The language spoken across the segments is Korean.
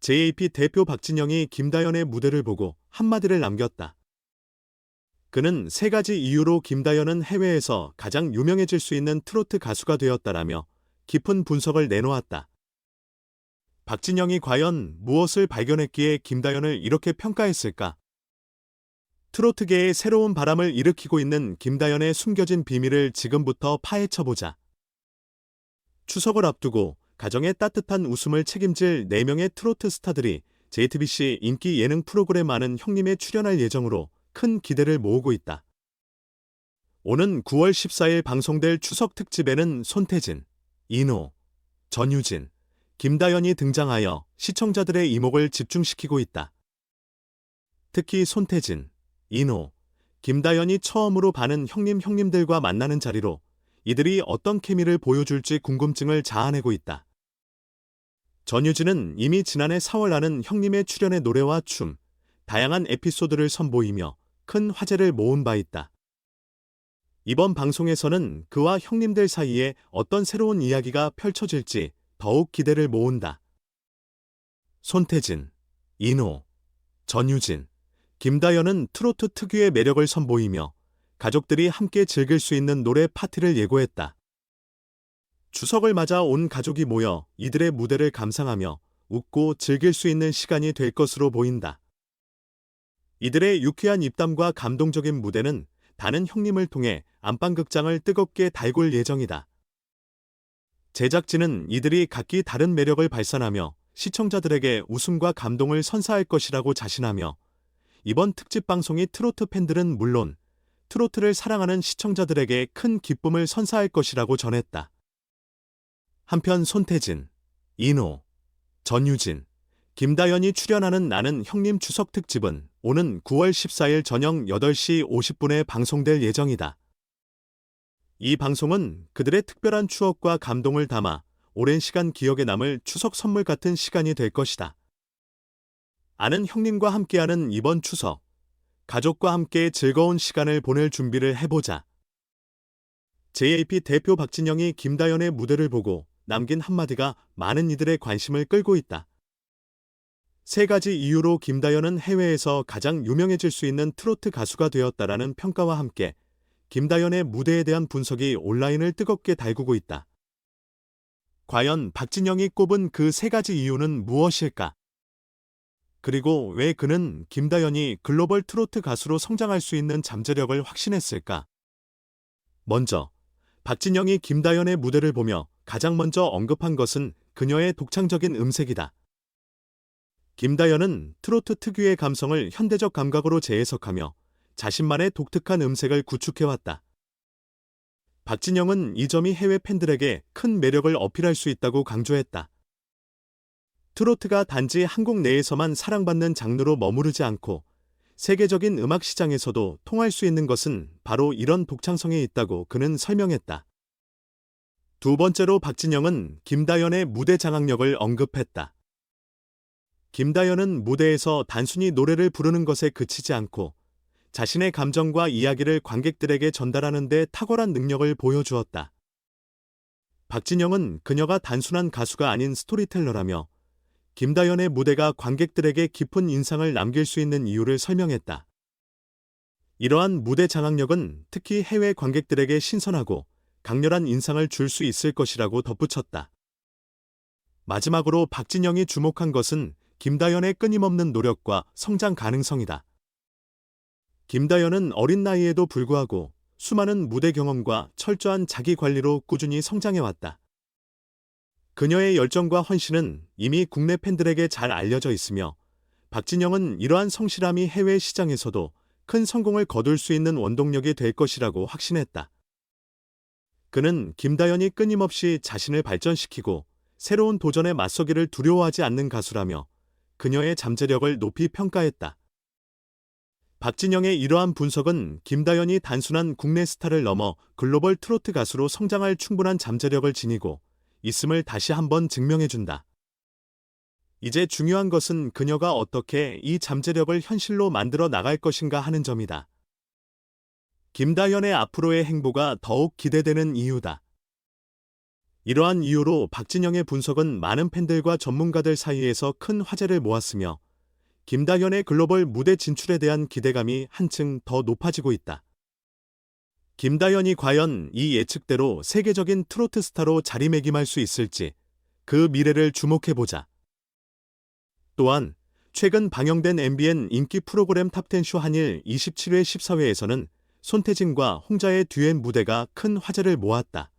JAP 대표 박진영이 김다연의 무대를 보고 한마디를 남겼다. 그는 세 가지 이유로 김다연은 해외에서 가장 유명해질 수 있는 트로트 가수가 되었다라며 깊은 분석을 내놓았다. 박진영이 과연 무엇을 발견했기에 김다연을 이렇게 평가했을까? 트로트계에 새로운 바람을 일으키고 있는 김다연의 숨겨진 비밀을 지금부터 파헤쳐보자. 추석을 앞두고 가정의 따뜻한 웃음을 책임질 4명의 트로트 스타들이 JTBC 인기 예능 프로그램 아는 형님에 출연할 예정으로 큰 기대를 모으고 있다. 오는 9월 14일 방송될 추석 특집에는 손태진, 이노, 전유진, 김다연이 등장하여 시청자들의 이목을 집중시키고 있다. 특히 손태진, 이노, 김다연이 처음으로 반은 형님 형님들과 만나는 자리로 이들이 어떤 케미를 보여줄지 궁금증을 자아내고 있다. 전유진은 이미 지난해 4월 하는 형님의 출연의 노래와 춤, 다양한 에피소드를 선보이며 큰 화제를 모은 바 있다. 이번 방송에서는 그와 형님들 사이에 어떤 새로운 이야기가 펼쳐질지 더욱 기대를 모은다. 손태진, 이노, 전유진, 김다연은 트로트 특유의 매력을 선보이며 가족들이 함께 즐길 수 있는 노래 파티를 예고했다. 추석을 맞아 온 가족이 모여 이들의 무대를 감상하며 웃고 즐길 수 있는 시간이 될 것으로 보인다. 이들의 유쾌한 입담과 감동적인 무대는 다른 형님을 통해 안방극장을 뜨겁게 달굴 예정이다. 제작진은 이들이 각기 다른 매력을 발산하며 시청자들에게 웃음과 감동을 선사할 것이라고 자신하며 이번 특집 방송이 트로트 팬들은 물론 트로트를 사랑하는 시청자들에게 큰 기쁨을 선사할 것이라고 전했다. 한편 손태진, 이노, 전유진, 김다연이 출연하는 나는 형님 추석 특집은 오는 9월 14일 저녁 8시 50분에 방송될 예정이다. 이 방송은 그들의 특별한 추억과 감동을 담아 오랜 시간 기억에 남을 추석 선물 같은 시간이 될 것이다. 아는 형님과 함께하는 이번 추석, 가족과 함께 즐거운 시간을 보낼 준비를 해보자. JAP 대표 박진영이 김다연의 무대를 보고 남긴 한마디가 많은 이들의 관심을 끌고 있다. 세 가지 이유로 김다연은 해외에서 가장 유명해질 수 있는 트로트 가수가 되었다라는 평가와 함께 김다연의 무대에 대한 분석이 온라인을 뜨겁게 달구고 있다. 과연 박진영이 꼽은 그 세 가지 이유는 무엇일까? 그리고 왜 그는 김다연이 글로벌 트로트 가수로 성장할 수 있는 잠재력을 확신했을까? 먼저, 박진영이 김다연의 무대를 보며 가장 먼저 언급한 것은 그녀의 독창적인 음색이다. 김다연은 트로트 특유의 감성을 현대적 감각으로 재해석하며 자신만의 독특한 음색을 구축해왔다. 박진영은 이 점이 해외 팬들에게 큰 매력을 어필할 수 있다고 강조했다. 트로트가 단지 한국 내에서만 사랑받는 장르로 머무르지 않고 세계적인 음악 시장에서도 통할 수 있는 것은 바로 이런 독창성에 있다고 그는 설명했다. 두 번째로 박진영은 김다연의 무대 장악력을 언급했다. 김다연은 무대에서 단순히 노래를 부르는 것에 그치지 않고 자신의 감정과 이야기를 관객들에게 전달하는 데 탁월한 능력을 보여주었다. 박진영은 그녀가 단순한 가수가 아닌 스토리텔러라며 김다연의 무대가 관객들에게 깊은 인상을 남길 수 있는 이유를 설명했다. 이러한 무대 장악력은 특히 해외 관객들에게 신선하고 강렬한 인상을 줄 수 있을 것이라고 덧붙였다. 마지막으로 박진영이 주목한 것은 김다연의 끊임없는 노력과 성장 가능성이다. 김다연은 어린 나이에도 불구하고 수많은 무대 경험과 철저한 자기 관리로 꾸준히 성장해왔다. 그녀의 열정과 헌신은 이미 국내 팬들에게 잘 알려져 있으며 박진영은 이러한 성실함이 해외 시장에서도 큰 성공을 거둘 수 있는 원동력이 될 것이라고 확신했다. 그는 김다연이 끊임없이 자신을 발전시키고 새로운 도전에 맞서기를 두려워하지 않는 가수라며 그녀의 잠재력을 높이 평가했다. 박진영의 이러한 분석은 김다연이 단순한 국내 스타를 넘어 글로벌 트로트 가수로 성장할 충분한 잠재력을 지니고 있음을 다시 한번 증명해준다. 이제 중요한 것은 그녀가 어떻게 이 잠재력을 현실로 만들어 나갈 것인가 하는 점이다. 김다연의 앞으로의 행보가 더욱 기대되는 이유다. 이러한 이유로 박진영의 분석은 많은 팬들과 전문가들 사이에서 큰 화제를 모았으며 김다현의 글로벌 무대 진출에 대한 기대감이 한층 더 높아지고 있다. 김다현이 과연 이 예측대로 세계적인 트로트 스타로 자리매김할 수 있을지 그 미래를 주목해보자. 또한 최근 방영된 MBN 인기 프로그램 탑10쇼 한일 27회 14회에서는 손태진과 홍자의 듀엣 무대가 큰 화제를 모았다.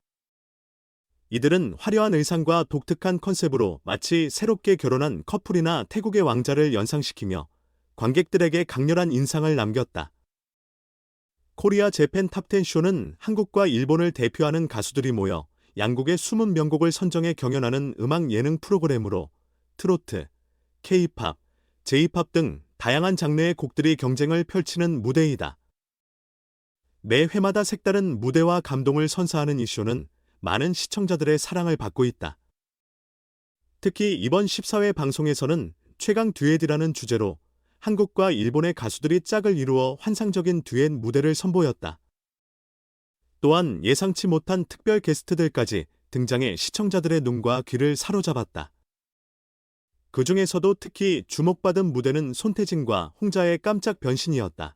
이들은 화려한 의상과 독특한 컨셉으로 마치 새롭게 결혼한 커플이나 태국의 왕자를 연상시키며 관객들에게 강렬한 인상을 남겼다. 코리아 재팬 탑10 쇼는 한국과 일본을 대표하는 가수들이 모여 양국의 숨은 명곡을 선정해 경연하는 음악 예능 프로그램으로 트로트, K-팝, J-팝 등 다양한 장르의 곡들이 경쟁을 펼치는 무대이다. 매 회마다 색다른 무대와 감동을 선사하는 이 쇼는 많은 시청자들의 사랑을 받고 있다. 특히 이번 14회 방송에서는 최강 듀엣이라는 주제로 한국과 일본의 가수들이 짝을 이루어 환상적인 듀엣 무대를 선보였다. 또한 예상치 못한 특별 게스트들까지 등장해 시청자들의 눈과 귀를 사로잡았다. 그 중에서도 특히 주목받은 무대는 손태진과 홍자의 깜짝 변신이었다.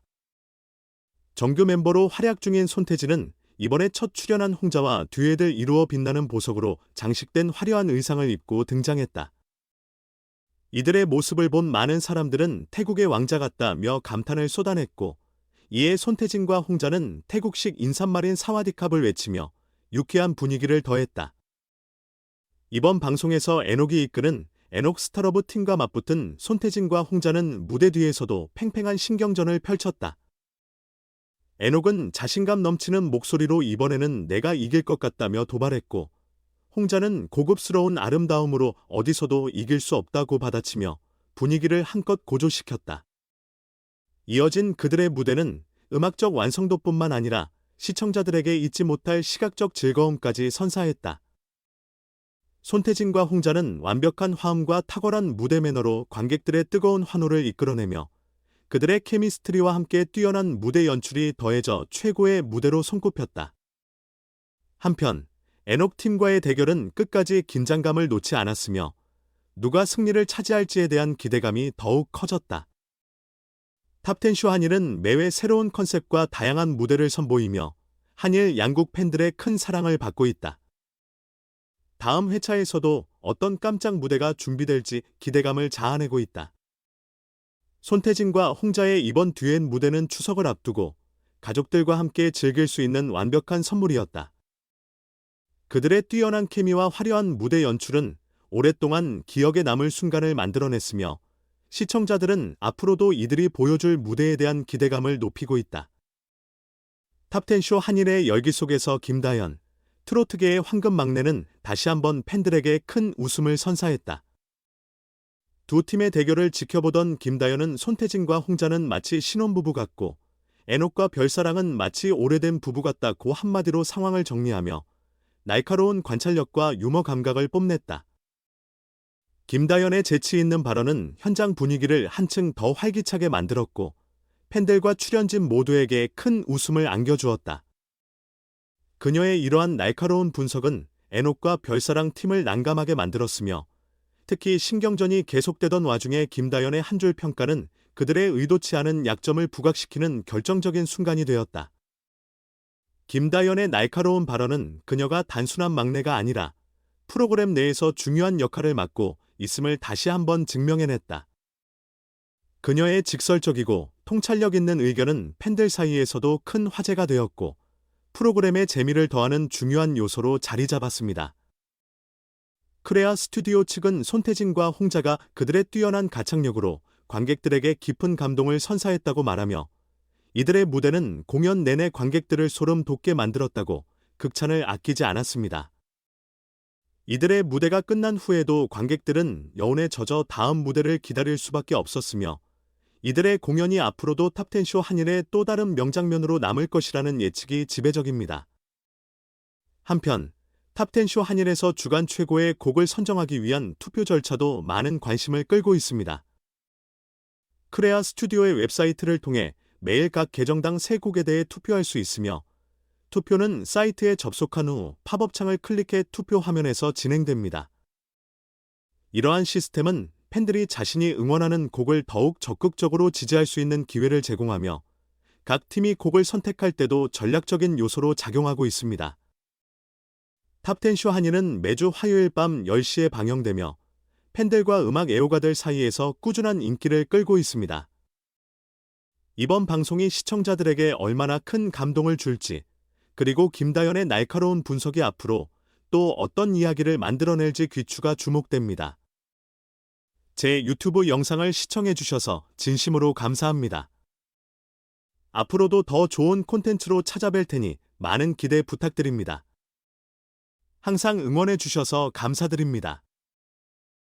정규 멤버로 활약 중인 손태진은 이번에 첫 출연한 홍자와 듀엣을 이루어 빛나는 보석으로 장식된 화려한 의상을 입고 등장했다. 이들의 모습을 본 많은 사람들은 태국의 왕자 같다며 감탄을 쏟아냈고 이에 손태진과 홍자는 태국식 인사말인 사와디캅을 외치며 유쾌한 분위기를 더했다. 이번 방송에서 에녹이 이끄는 에녹 스타러브 팀과 맞붙은 손태진과 홍자는 무대 뒤에서도 팽팽한 신경전을 펼쳤다. 에녹은 자신감 넘치는 목소리로 이번에는 내가 이길 것 같다며 도발했고, 홍자는 고급스러운 아름다움으로 어디서도 이길 수 없다고 받아치며 분위기를 한껏 고조시켰다. 이어진 그들의 무대는 음악적 완성도뿐만 아니라 시청자들에게 잊지 못할 시각적 즐거움까지 선사했다. 손태진과 홍자는 완벽한 화음과 탁월한 무대 매너로 관객들의 뜨거운 환호를 이끌어내며 그들의 케미스트리와 함께 뛰어난 무대 연출이 더해져 최고의 무대로 손꼽혔다. 한편 에녹 팀과의 대결은 끝까지 긴장감을 놓지 않았으며 누가 승리를 차지할지에 대한 기대감이 더욱 커졌다. 탑텐쇼 한일은 매회 새로운 컨셉과 다양한 무대를 선보이며 한일 양국 팬들의 큰 사랑을 받고 있다. 다음 회차에서도 어떤 깜짝 무대가 준비될지 기대감을 자아내고 있다. 손태진과 홍자의 이번 듀엣 무대는 추석을 앞두고 가족들과 함께 즐길 수 있는 완벽한 선물이었다. 그들의 뛰어난 케미와 화려한 무대 연출은 오랫동안 기억에 남을 순간을 만들어냈으며 시청자들은 앞으로도 이들이 보여줄 무대에 대한 기대감을 높이고 있다. 탑텐쇼 한일의 열기 속에서 김다현, 트로트계의 황금 막내는 다시 한번 팬들에게 큰 웃음을 선사했다. 두 팀의 대결을 지켜보던 김다현은 손태진과 홍자는 마치 신혼부부 같고 에녹과 별사랑은 마치 오래된 부부 같다고 한마디로 상황을 정리하며 날카로운 관찰력과 유머 감각을 뽐냈다. 김다현의 재치 있는 발언은 현장 분위기를 한층 더 활기차게 만들었고 팬들과 출연진 모두에게 큰 웃음을 안겨주었다. 그녀의 이러한 날카로운 분석은 에녹과 별사랑 팀을 난감하게 만들었으며 특히 신경전이 계속되던 와중에 김다연의 한 줄 평가는 그들의 의도치 않은 약점을 부각시키는 결정적인 순간이 되었다. 김다연의 날카로운 발언은 그녀가 단순한 막내가 아니라 프로그램 내에서 중요한 역할을 맡고 있음을 다시 한번 증명해냈다. 그녀의 직설적이고 통찰력 있는 의견은 팬들 사이에서도 큰 화제가 되었고 프로그램의 재미를 더하는 중요한 요소로 자리 잡았습니다. 크레아 스튜디오 측은 손태진과 홍자가 그들의 뛰어난 가창력으로 관객들에게 깊은 감동을 선사했다고 말하며 이들의 무대는 공연 내내 관객들을 소름 돋게 만들었다고 극찬을 아끼지 않았습니다. 이들의 무대가 끝난 후에도 관객들은 여운에 젖어 다음 무대를 기다릴 수밖에 없었으며 이들의 공연이 앞으로도 탑텐쇼 한일의 또 다른 명장면으로 남을 것이라는 예측이 지배적입니다. 한편 탑10쇼 한일에서 주간 최고의 곡을 선정하기 위한 투표 절차도 많은 관심을 끌고 있습니다. 크레아 스튜디오의 웹사이트를 통해 매일 각 계정당 세 곡에 대해 투표할 수 있으며 투표는 사이트에 접속한 후 팝업 창을 클릭해 투표 화면에서 진행됩니다. 이러한 시스템은 팬들이 자신이 응원하는 곡을 더욱 적극적으로 지지할 수 있는 기회를 제공하며 각 팀이 곡을 선택할 때도 전략적인 요소로 작용하고 있습니다. 탑10쇼 한이는 매주 화요일 밤 10시에 방영되며 팬들과 음악 애호가들 사이에서 꾸준한 인기를 끌고 있습니다. 이번 방송이 시청자들에게 얼마나 큰 감동을 줄지, 그리고 김다연의 날카로운 분석이 앞으로 또 어떤 이야기를 만들어낼지 귀추가 주목됩니다. 제 유튜브 영상을 시청해주셔서 진심으로 감사합니다. 앞으로도 더 좋은 콘텐츠로 찾아뵐 테니 많은 기대 부탁드립니다. 항상 응원해 주셔서 감사드립니다.